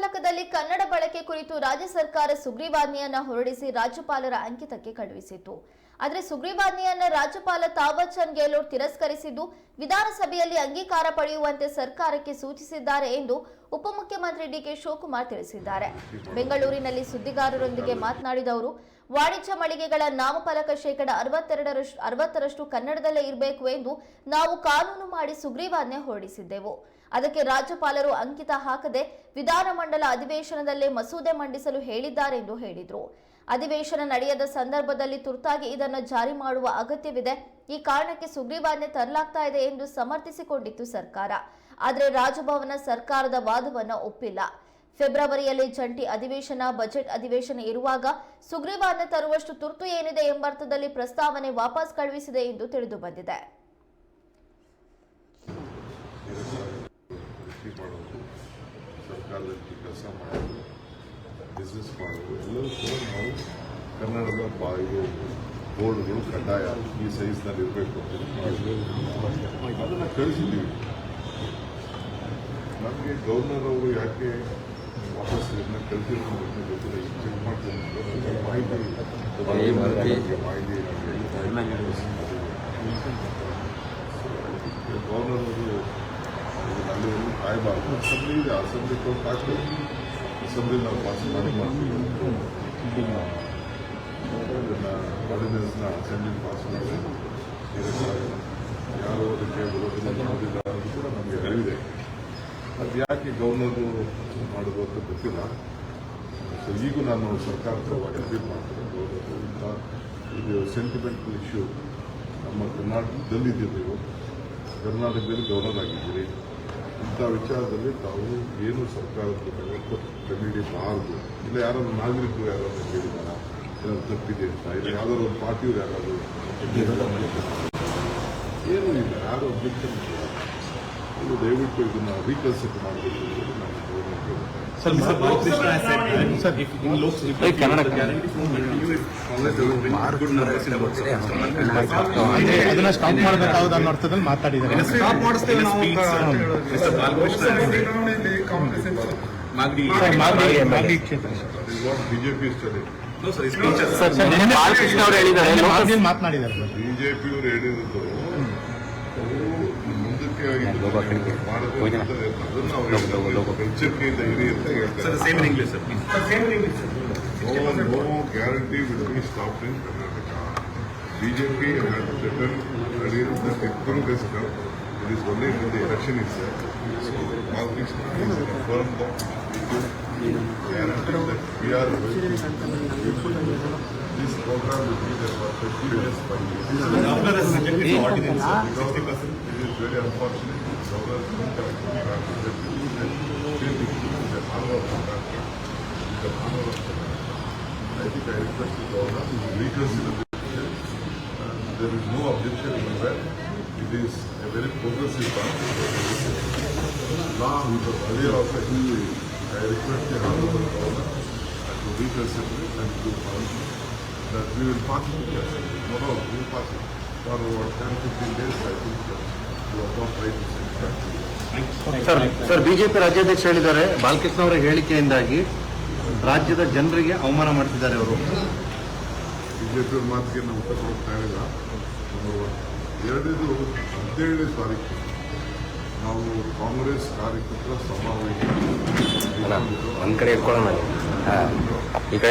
ನಾಮಫಲಕದಲ್ಲಿ ಕನ್ನಡ ಬಳಕೆ ಕುರಿತು ರಾಜ್ಯ ಸರ್ಕಾರ ಸುಗ್ರೀವಾಜ್ಞೆಯನ್ನ ಹೊರಡಿಸಿ ರಾಜ್ಯಪಾಲರ ಅಂಕಿತಕ್ಕೆ ಕಳುಹಿಸಿತ್ತು. ಆದರೆ ಸುಗ್ರೀವಾಜ್ಞೆಯನ್ನ ರಾಜ್ಯಪಾಲ ತಾವರ್ ಚಂದ್ ಗೆಹ್ಲೋಟ್ ತಿರಸ್ಕರಿಸಿದ್ದು, ವಿಧಾನಸಭೆಯಲ್ಲಿ ಅಂಗೀಕಾರ ಪಡೆಯುವಂತೆ ಸರ್ಕಾರಕ್ಕೆ ಸೂಚಿಸಿದ್ದಾರೆ ಎಂದು ಉಪಮುಖ್ಯಮಂತ್ರಿ ಡಿಕೆ ಶಿವಕುಮಾರ್ ತಿಳಿಸಿದ್ದಾರೆ. ಬೆಂಗಳೂರಿನಲ್ಲಿ ಸುದ್ದಿಗಾರರೊಂದಿಗೆ ಮಾತನಾಡಿದ ಅವರು, ವಾಣಿಜ್ಯ ಮಳಿಗೆಗಳ ನಾಮಫಲಕ ಶೇಕಡ ಅರವತ್ತೆರಡರಷ್ಟು, ಅರವತ್ತರಷ್ಟು ಕನ್ನಡದಲ್ಲೇ ಇರಬೇಕು ಎಂದು ನಾವು ಕಾನೂನು ಮಾಡಿ ಸುಗ್ರೀವಾಜ್ಞೆ ಹೊರಡಿಸಿದ್ದೆವು. ಅದಕ್ಕೆ ರಾಜ್ಯಪಾಲರು ಅಂಕಿತ ಹಾಕದೆ ವಿಧಾನಮಂಡಲ ಅಧಿವೇಶನದಲ್ಲೇ ಮಸೂದೆ ಮಂಡಿಸಲು ಹೇಳಿದ್ದಾರೆ ಎಂದು ಹೇಳಿದರು. ಅಧಿವೇಶನ ನಡೆಯದ ಸಂದರ್ಭದಲ್ಲಿ ತುರ್ತಾಗಿ ಇದನ್ನು ಜಾರಿ ಮಾಡುವ ಅಗತ್ಯವಿದೆ. ಈ ಕಾರಣಕ್ಕೆ ಸುಗ್ರೀವಾಜ್ಞೆ ತರಲಾಗ್ತಾ ಇದೆ ಎಂದು ಸಮರ್ಥಿಸಿಕೊಂಡಿತ್ತು ಸರ್ಕಾರ. ಆದರೆ ರಾಜಭವನ ಸರ್ಕಾರದ ವಾದವನ್ನು ಒಪ್ಪಿಲ್ಲ. ಫೆಬ್ರವರಿಯಲ್ಲಿ ಜಂಟಿ ಅಧಿವೇಶನ, ಬಜೆಟ್ ಅಧಿವೇಶನ ಇರುವಾಗ ಸುಗ್ರೀವಾಜ್ಞೆ ತರುವಷ್ಟು ತುರ್ತು ಏನಿದೆ ಎಂಬರ್ಥದಲ್ಲಿ ಪ್ರಸ್ತಾವನೆ ವಾಪಸ್ ಕಳುಹಿಸಿದೆ ಎಂದು ತಿಳಿದು ಬಂದಿದೆ. ಸರ್ಕಾರದಲ್ಲಿ ಕೆಲಸ ಮಾಡೋದು ಬಿಸ್ನೆಸ್ ಮಾಡೋದು ಎಲ್ಲವೂ ಕೂಡ ನಾವು ಕನ್ನಡದ ಬಾ ಇದು ಬೋರ್ಡ್ಗಳು ಕಡ್ಡಾಯ ಈ ಸೈಜ್ನಲ್ಲಿ ಇರಬೇಕು ಅಂತ ಅದನ್ನು ಕಳಿಸಿದ್ದೀವಿ ನಮಗೆ ಗವರ್ನರ್ ಅವರು ಯಾಕೆ ವಾಪಸ್ ಇದನ್ನ ಕಳಿಸಿರೋ ಗೊತ್ತಿಲ್ಲ ಈಗ ಚೆಕ್ ಮಾಡ್ತೀನಿ ಮಾಹಿತಿ ಏ ಮಾಹಿತಿ? ಮಾಹಿತಿ ನಮಗೆ ಗವರ್ನರ್ ಅವರು ಅಲ್ಲಿವರೆಗೂ ಕಾಯಬಾರ್ದು ಅಸೆಂಬ್ಲಿ ಇದೆ ಅಸೆಂಬ್ಲಿ ಕೋರ್ಟ್ ಹಾಕಿ ಅಸೆಂಬ್ಲಿ ನಾವು ಪಾಸ್ ಮಾಡಿ ಮಾಡ್ತೀವಿ ಆರ್ಡಿನೆನ್ಸ್ನ ಅಸೆಂಬ್ಲಿ ಪಾಸ್ ಮಾಡಿ ಯಾರು ಅದಕ್ಕೆ ವಿರೋಧ ಮಾಡೋದಿಲ್ಲ ಅಂತ ಕೂಡ ನಮಗೆ ಅರಿವಿದೆ ಅದು ಯಾಕೆ ಗೌರ್ನರು ಮಾಡೋದು ಅಂತ ಗೊತ್ತಿಲ್ಲ ಸೊ ಈಗೂ ನಾನು ಸರ್ಕಾರದ ಪರವಾಗಿ ಅಪೀಲ್ ಮಾಡ್ತೀನಿ ಇದು ಸೆಂಟಿಮೆಂಟಲ್ ಇಶ್ಯೂ ನಮ್ಮ ಕರ್ನಾಟಕದಲ್ಲಿದ್ದೀರಿ ನೀವು ಕರ್ನಾಟಕದಲ್ಲಿ ಗೌರ್ನರ್ ಆಗಿದ್ದೀರಿ ಇಂಥ ವಿಚಾರದಲ್ಲಿ ತಾವು ಏನು ಸರ್ಕಾರದ ಕಂಡುಹಿಡಿಯಬಾರದು ಇಲ್ಲ ಯಾರಾದ್ರೂ ನಾಗರಿಕರು ಯಾರಾದರೂ ಹೇಳಿದಾರ ಏನಾದ್ರು ತಪ್ಪಿದೆ ಅಂತ, ಇಲ್ಲ ಯಾವ್ದಾದ್ರು ಒಂದು ಪಾರ್ಟಿಯವ್ರು ಯಾರಾದರೂ ಏನೂ ಇಲ್ಲ, ಯಾರು ಅಬ್ಜೆಕ್ಷನ್ ಇಲ್ಲ. ಇದು ದಯವಿಟ್ಟು ಇದನ್ನು ರೀಕನ್ಸಿಡರ್ ಮಾಡಬೇಕು ಅದನ್ನ ಸ್ಟಾಪ್ ಮಾಡಬೇಕಾದ ಅನ್ನೋ ಅರ್ಥದಲ್ಲಿ ಮಾತಾಡಿದ್ದಾರೆ. ಮಾಗಡಿಯಲ್ಲಿ ಮಾತನಾಡಿದ್ದಾರೆ. ಬಿಜೆಪಿಯವರು ಹೇಳಿರೋದು ಮುಂದಕ್ಕೆ ಇದು ಮಾಡಬೇಕು ಅಂತ ಅದನ್ನ ಅವ್ರು ಹೇಳ್ತಾರೆ. ಎಚ್ಚರಿಕೆಯಿಂದ ಇರಿ ಅಂತ ಸರ್ ಹೇಳ್ತಾರೆ same in English sir please No, no guarantee will be stopped in Karnataka. BJP has written earlier that it couldn't get stopped. It is only when the election is there. So, Balakrishna is confirmed that we will guarantee that we are going to this program will be there for 50 years, 5 years. Because it is very unfortunate that governors don't to be of the country. It is of the. I think I request the governor to reconsider the there is no objection anywhere. It is a very progressive party. Now, earlier the I request the honorable to reconsider and to that we will pass. Yes, no, no, we will pass it. For about 10, 15 days, I think, uh, to back to you. Sir sir BJP ರಾಜ್ಯಾಧ್ಯಕ್ಷ ಹೇಳಿದ್ದಾರೆ. ಬಾಲಕೃಷ್ಣ ಅವರ ಹೇಳಿಕೆಯಿಂದಾಗಿ ರಾಜ್ಯದ ಜನರಿಗೆ ಅವಮಾನ ಮಾಡ್ತಿದ್ದಾರೆ ಅವರು. BJP ಮಾತಿಗೆ ನಾವು ಉತ್ತರ ಕೊಡ್ತಾ ಇಲ್ಲ ಎರಡನೇದು ಹದಿನೇಳನೇ ತಾರೀಕು. ನಾವು ಕಾಂಗ್ರೆಸ್ ಕಾರ್ಯಕರ್ತರ ಸಮಾವೇಶ. ಒಂದ್ ಕಡೆ ಇಟ್ಕೊಳ್ಳೋಣ